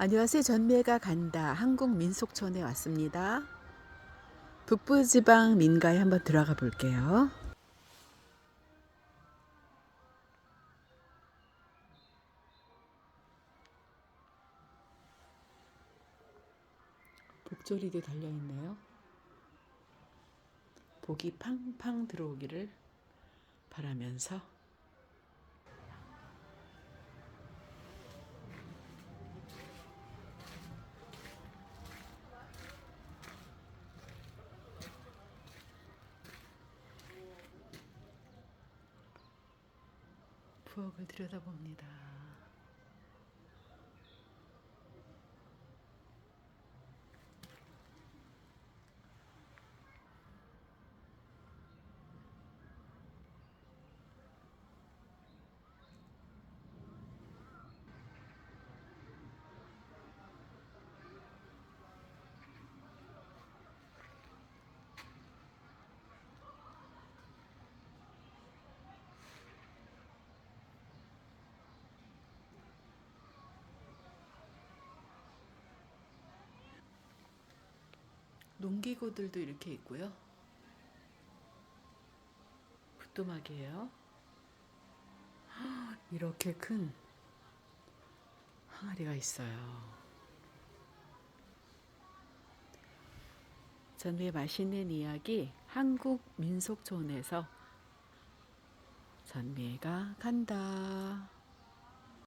안녕하세요. 전매가 간다. 한국 민속촌에 왔습니다. 북부지방 민가에 한번 들어가 볼게요. 복조리도 달려 있네요. 복이 팡팡 들어오기를 바라면서 부엌을 들여다봅니다. 농기구들도 이렇게 있고요. 부뚜막이에요. 이렇게 큰 항아리가 있어요. 전에 맛있는 이야기 한국 민속촌에서 전미가 간다.